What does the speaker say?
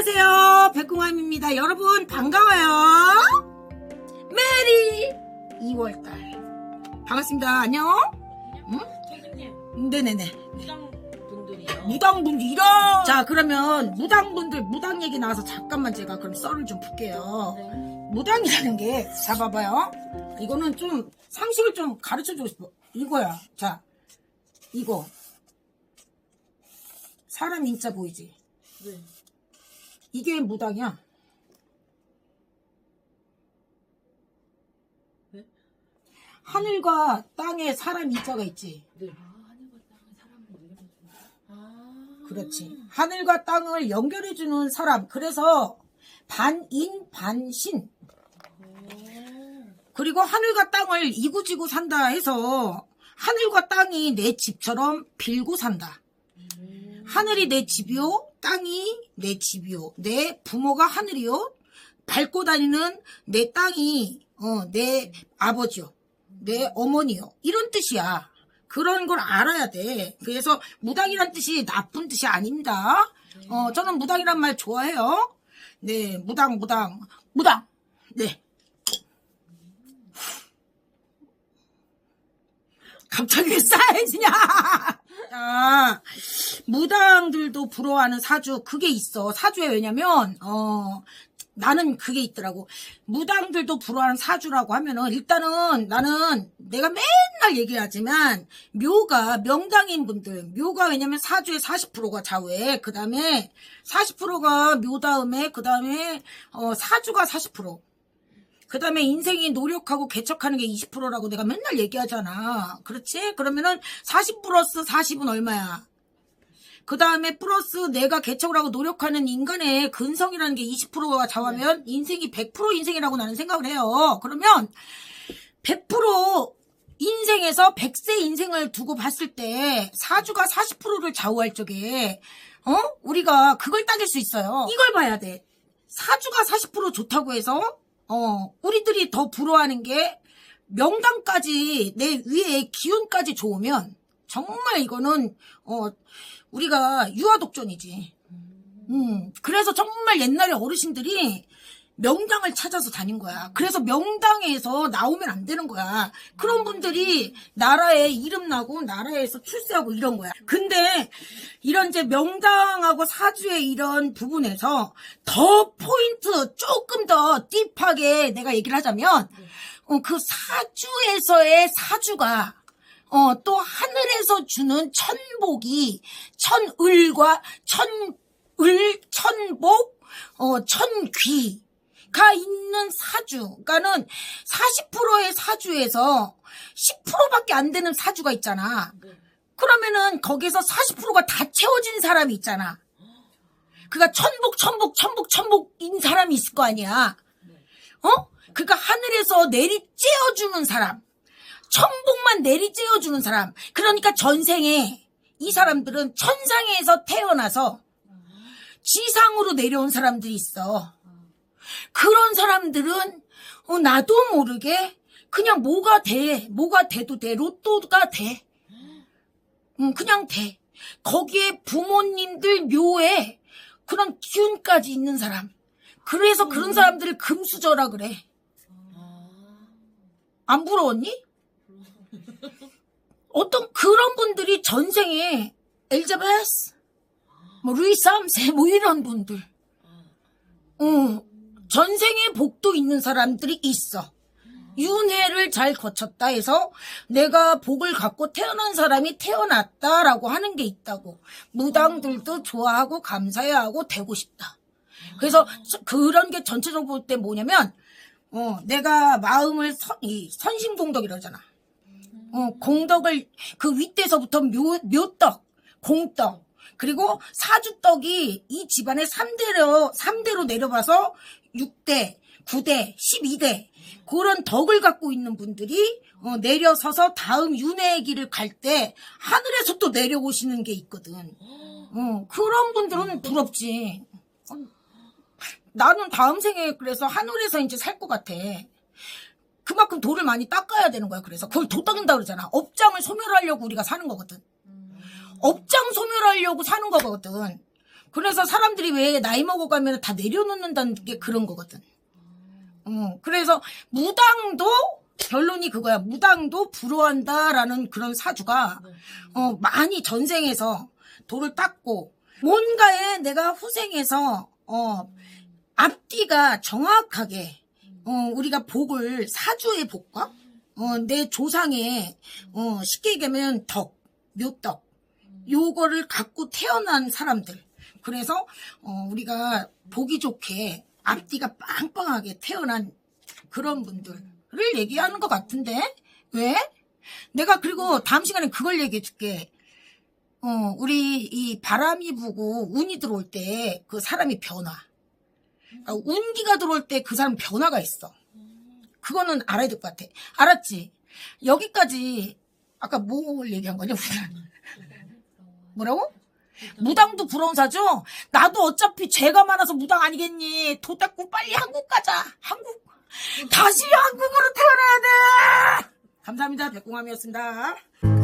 안녕하세요. 백궁함입니다. 여러분, 반가워요. 메리 2월달. 반갑습니다. 안녕. 선생님, 네네네. 무당 분들이요. 무당분들, 이런. 자, 그러면 무당분들, 무당 얘기 나와서 잠깐만 제가 그럼 썰을 좀 풀게요. 네. 무당이라는 게, 잡아봐요. 이거는 좀 상식을 좀 가르쳐 주고 싶어. 이거야. 자, 이거. 사람 인자 보이지? 네. 이게 무당이야. 네? 하늘과 땅에 사람 인자가 있지. 네. 아. 아. 그렇지. 하늘과 땅을 연결해주는 사람. 그래서 반인, 반신. 오. 그리고 하늘과 땅을 이구지구 산다 해서 하늘과 땅이 내 집처럼 빌고 산다. 음. 하늘이 내 집이요, 땅이 내 집이요, 내 부모가 하늘이요, 밟고 다니는 내 땅이 어, 내 아버지요, 내 어머니요. 이런 뜻이야. 그런 걸 알아야 돼. 그래서 무당이란 뜻이 나쁜 뜻이 아닙니다. 어, 저는 무당이란 말 좋아해요. 네, 무당, 무당, 무당. 네. 갑자기 왜 싸해지냐? 아, 무당들도 부러워하는 사주, 그게 있어. 사주에 왜냐면, 어, 나는 그게 있더라고. 무당들도 부러워하는 사주라고 하면은, 일단은 나는 내가 맨날 얘기하지만, 묘가, 명당인 분들, 묘가 왜냐면 사주의 40%가 좌우에, 그 다음에 40%가 묘 다음에, 그 다음에, 어, 사주가 40%. 그 다음에 인생이 노력하고 개척하는 게 20%라고 내가 맨날 얘기하잖아. 그렇지? 그러면은 40 플러스 40은 얼마야? 그 다음에 플러스 내가 개척을 하고 노력하는 인간의 근성이라는 게 20%가 좌우하면 인생이 100% 인생이라고 나는 생각을 해요. 그러면 100% 인생에서 100세 인생을 두고 봤을 때 사주가 40%를 좌우할 적에 어? 우리가 그걸 따질 수 있어요. 이걸 봐야 돼. 사주가 40% 좋다고 해서 어, 우리들이 더 부러워하는 게 명당까지 내 위에 기운까지 좋으면 정말 이거는 어 우리가 유아독존이지. 음, 그래서 정말 옛날에 어르신들이 명당을 찾아서 다닌 거야. 그래서 명당에서 나오면 안 되는 거야. 그런 분들이 나라에 이름 나고 나라에서 출세하고 이런 거야. 근데 이런 이제 명당하고 사주의 이런 부분에서 더 포인트 조금 더 딥하게 내가 얘기를 하자면 어, 그 사주에서의 사주가 어, 또 하늘에서 주는 천복이 천을과 천을 천복 어, 천귀 가 있는 사주. 그러니까는 40%의 사주에서 10%밖에 안 되는 사주가 있잖아. 네. 그러면은 거기서 40%가 다 채워진 사람이 있잖아. 그가 천복, 천복, 천복, 천복인 사람이 있을 거 아니야. 어? 그가 하늘에서 내리 째어주는 사람. 천복만 내리 째어주는 사람. 그러니까 전생에 이 사람들은 천상에서 태어나서 지상으로 내려온 사람들이 있어. 그런 사람들은 어, 나도 모르게 그냥 뭐가 돼. 뭐가 돼도 돼. 로또가 돼. 응, 그냥 돼. 거기에 부모님들 묘에 그런 기운까지 있는 사람. 그래서 그런 사람들을 금수저라 그래. 아. 안 부러웠니? 어떤 그런 분들이 전생에 엘자베스, 뭐 루이 삼세 뭐 이런 분들, 어, 전생에 복도 있는 사람들이 있어. 윤회를 잘 거쳤다 해서 내가 복을 갖고 태어난 사람이 태어났다라고 하는 게 있다고. 무당들도 좋아하고 감사해야 하고 되고 싶다. 그래서 저- 그런 게 전체적으로 볼 때 뭐냐면, 어, 내가 마음을 선, 이 선심공덕이라잖아. 어, 공덕을 그 윗대서부터 묘, 묘떡, 공떡, 그리고 사주떡이 이 집안의 3대로, 3대로 내려봐서 6대, 9대, 12대, 그런 덕을 갖고 있는 분들이 어, 내려서서 다음 윤회의 길을 갈 때 하늘에서 또 내려오시는 게 있거든. 어, 그런 분들은 부럽지. 어, 나는 다음 생에 그래서 하늘에서 이제 살 것 같아. 그만큼 돌을 많이 닦아야 되는 거야. 그래서 그걸 도 닦는다 그러잖아. 업장을 소멸하려고 우리가 사는 거거든. 업장 소멸하려고 사는 거거든. 그래서 사람들이 왜 나이 먹어가면 다 내려놓는다는 게 그런 거거든. 어, 그래서 무당도 결론이 그거야. 무당도 부러워한다라는 그런 사주가 네. 어, 많이 전생에서 돌을 닦고 뭔가에 내가 후생에서 어, 앞뒤가 정확하게 어, 우리가 복을 사주의 복과 어, 내 조상의 어, 쉽게 얘기하면 덕, 묘덕 요거를 갖고 태어난 사람들. 그래서 어, 우리가 보기 좋게 앞뒤가 빵빵하게 태어난 그런 분들을 얘기하는 것 같은데 왜? 내가 그리고 다음 시간에 그걸 얘기해 줄게. 어, 우리 이 바람이 부고 운이 들어올 때 그 사람이 변화. 그러니까 운기가 들어올 때 그 사람 변화가 있어. 그거는 알아야 될 것 같아. 알았지? 여기까지 아까 뭘 얘기한 거냐? 뭐라고? 무당도 부러운 사죠? 나도 어차피 죄가 많아서 무당 아니겠니? 도 닦고 빨리 한국 가자. 한국 다시 한국으로 태어나야 돼. 감사합니다. 백공함이었습니다.